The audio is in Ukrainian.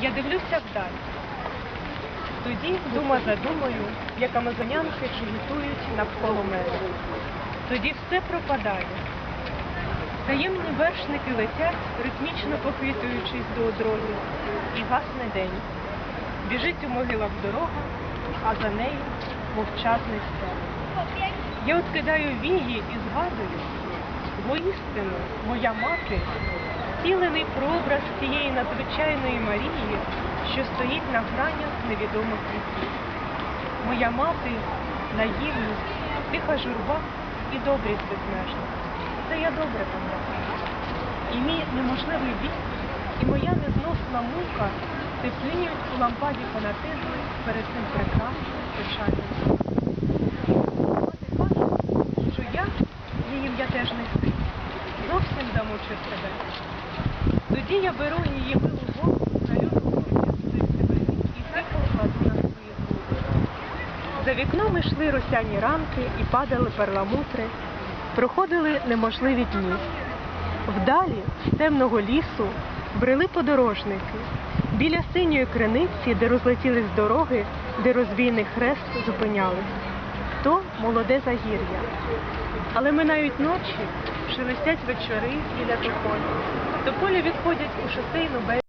Я дивлюся вдаль. Тоді дума за думою, як амазонянки чугітують навколо мене. Тоді все пропадає. Таємні вершники летять, ритмічно похитуючись до одроги, і гасне день. Біжить у могилах дорога, а за нею мовчазний степ. Я от кидаю вії і згадую, воістину моя мати втілений прообраз тієї надзвичайної Марії, що стоїть на гранях невідомих віків. Моя мати наївність, тиха журба і добрість безмежна. Це я добре пам'ятаю. І мій неможливий вік, і моя незносна мука тепліють у лампаді фанатизму перед цим прекрасним печальним. Мати каже, що я, її ім'я теж не замучив себе. Тоді я беру її милу голову на себе і тихо кладу на свої груди. За вікном йшли росяні ранки і падали перламутри, проходили неможливі дні. Вдалі, з темного лісу, брели подорожники. Біля синьої криниці, де розлетілись дороги, де розвійний хрест зупинялись. То молоде загір'я. Але минають ночі, шелестять вечори біля тополі. Тополі відходять у шосейну безліч.